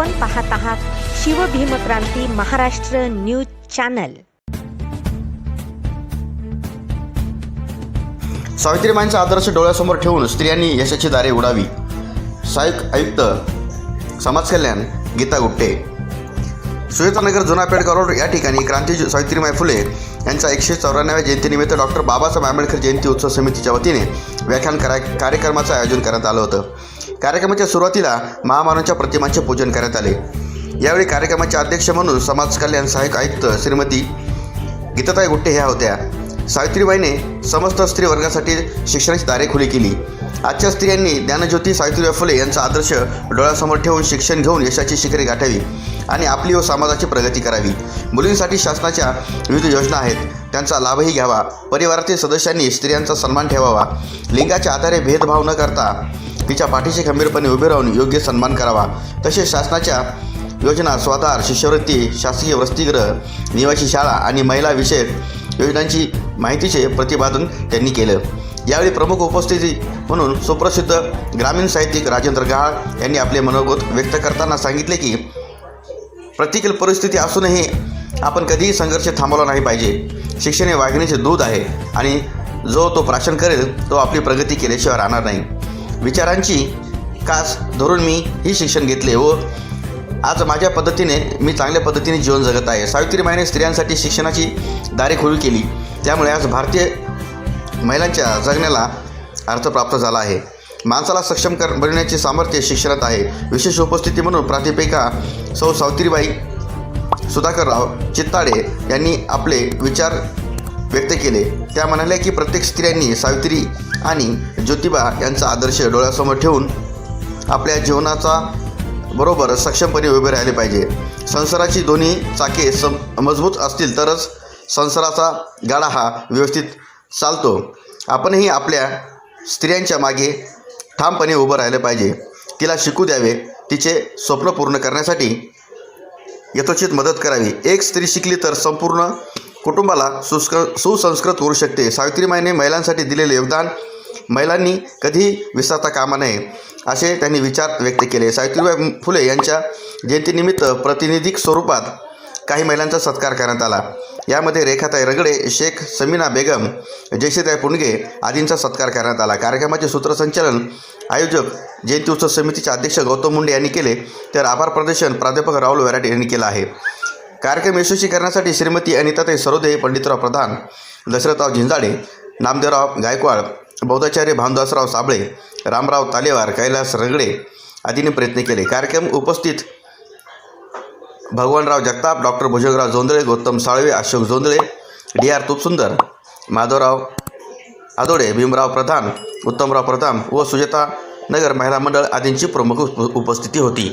आपण पाहत आहात शिवभीमक्रांती महाराष्ट्र न्यूज चॅनल. सावित्रीबाईंचा आदर्श डोळ्यासमोर ठेवून स्त्रियांनी यशाची दारे उडावी. सहाय्यक आयुक्त समाज कल्याण गीता गुट्टे सुयतानगर जुना पेडगाव रोड या ठिकाणी क्रांती सावित्रीबाई फुले यांच्या एकशे चौऱ्याण्णव्या जयंतीनिमित्त डॉक्टर बाबासाहेब आंबेडकर जयंती उत्सव समितीच्या वतीने व्याख्यान करा कार्यक्रमाचं आयोजन करण्यात आलं होतं. कार्यक्रमाच्या सुरुवातीला महामानवांच्या प्रतिमांचे पूजन करण्यात आले. यावेळी कार्यक्रमाचे अध्यक्ष म्हणून समाज कल्याण सहाय्यक आयुक्त श्रीमती गीताताई गुट्टे ह्या होत्या. सावित्रीबाईने समस्त स्त्री वर्गासाठी शिक्षणाची दारे खुली केली. आजच्या स्त्रियांनी ज्ञानज्योती सावित्रीबाई फुले यांचा आदर्श डोळ्यासमोर ठेवून शिक्षण घेऊन यशाची शिखरे गाठावी आणि आपली व समाजाची प्रगती करावी. मुलींसाठी शासनाच्या विविध योजना आहेत. त्यांचा लाभही घ्यावा. परिवारातील सदस्यांनी स्त्रियांचा सन्मान ठेवावा. लिंगाच्या आधारे भेदभाव न करता तिच्या पाठीशी खंबीरपणे उभे राहून योग्य सन्मान करावा. तसेच शासनाच्या योजना स्वाधार शिष्यवृत्ती शासकीय वसतिगृह निवासी शाळा आणि महिला विषयक योजनांची माहितीचे प्रतिपादन त्यांनी केलं. यावेळी प्रमुख उपस्थिती म्हणून सुप्रसिद्ध ग्रामीण साहित्यिक राजेंद्र गहाळ यांनी आपले मनोगत व्यक्त करताना सांगितले की प्रतिकूल परिस्थिती असूनही आपण कधीही संघर्ष थांबवला नाही पाहिजे. शिक्षण हे वाघिणीचे दूध आहे आणि जो तो प्राशन करेल तो आपली प्रगती केल्याशिवाय राहणार नाही. विचारांची कास धरून मी ही शिक्षण घेतले व हो, आज माझ्या पद्धतीने मी चांगल्या पद्धतीने जीवन जगत आहे. सावित्रीबाईने स्त्रियांसाठी शिक्षणाची दारे खुली केली. त्यामुळे आज भारतीय महिलांच्या जगण्याला अर्थ प्राप्त झाला आहे. माणसाला सक्षम कर बनवण्याचे सामर्थ्य शिक्षणात आहे. विशेष उपस्थिती म्हणून प्राध्यापिका सौ सावित्रीबाई सुधाकरराव चित्ताडे यांनी आपले विचार व्यक्त केले. त्या म्हणाल्या की प्रत्येक स्त्रियांनी सावित्री आणि ज्योतिबा यांचा आदर्श डोळ्यासमोर ठेवून आपल्या जीवनाचा बरोबर सक्षमपणे उभे राहिले पाहिजे. संसाराची दोन्ही चाके सम मजबूत असतील तरच संसाराचा गाडा हा व्यवस्थित चालतो. आपणही आपल्या स्त्रियांच्या मागे ठामपणे उभं राहिलं पाहिजे. तिला शिकू द्यावे तिचे स्वप्न पूर्ण करण्यासाठी यथोचित मदत करावी. एक स्त्री शिकली तर संपूर्ण कुटुंबाला सुस्क सुसंस्कृत करू शकते. सावित्रीबाईने महिलांसाठी दिलेले योगदान महिलांनी कधीही विसरता कामा नये असे त्यांनी विचार व्यक्त केले. सावित्रीबाई फुले यांच्या जयंतीनिमित्त प्रातिनिधिक स्वरूपात काही महिलांचा सत्कार करण्यात आला. यामध्ये रेखाताई रगडे शेख समीना बेगम जयशीताई पुणगे आदींचा सत्कार करण्यात आला. कार्यक्रमाचे सूत्रसंचालन आयोजक जयंती उत्सव समितीचे अध्यक्ष गौतम मुंडे यांनी केले. तर आभार प्रदर्शन प्राध्यापक राहुल वराटे यांनी केलं आहे. कार्यक्रम यशस्वी करण्यासाठी श्रीमती अनिताताई सरोदे पंडितराव प्रधान दशरथराव झिंजाडे नामदेवराव गायकवाड बौद्धाचार्य भानुदासराव साबळे रामराव तालेवार कैलास रगडे आदींनी प्रयत्न केले. कार्यक्रम उपस्थित Bhagwanrao Jagtap doctor Bhujagrao Jondhale Gautam Salve Ashok Jondhale D R Tupsundar Madhavrao Adode Bhimrao Pradhan Uttamrao Pradhan व सुजाता नगर महिला मंडळ आदींची प्रमुख उप उपस्थिती होती.